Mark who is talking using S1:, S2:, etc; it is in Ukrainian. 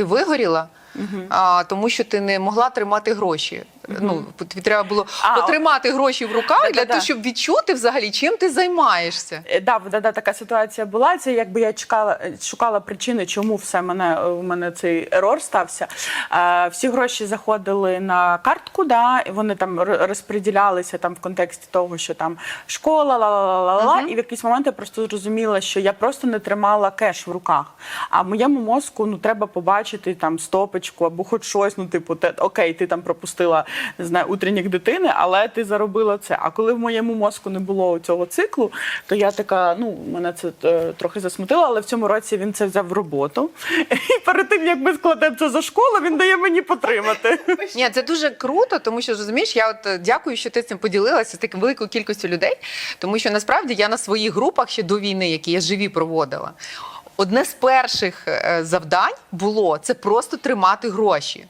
S1: Ти вигоріла, а, тому що ти не могла тримати гроші. Ну, тобі треба було
S2: А,
S1: потримати гроші в руках для того, щоб відчути взагалі, чим ти займаєшся.
S2: Е, Да, да, да, така ситуація була. Це якби я чекала, е, шукала причини, чому все мене е, у мене цей ерор стався. Е, всі гроші заходили на картку, да, і вони там розподілялися там в контексті того, що там школа, ла-ла-ла-ла. І в якийсь момент я просто зрозуміла, що я просто не тримала кеш в руках. А моєму мозку ну треба побачити там стопочку або хоч щось. Ну, типу, те, окей, ти там пропустила не знаю, утреннік дитини, але ти заробила це. А коли в моєму мозку не було цього циклу, то я така, ну мене це е, трохи засмутило, але в цьому році він це взяв в роботу. І перед тим як ми складемо це за школу, він дає мені потримати.
S1: Ні, це дуже круто, тому що розумієш, я от е, дякую, що ти цим поділилася з такою великою кількістю людей, тому що насправді я на своїх групах ще до війни, які я живі проводила. Одне з перших е, завдань було це просто тримати гроші.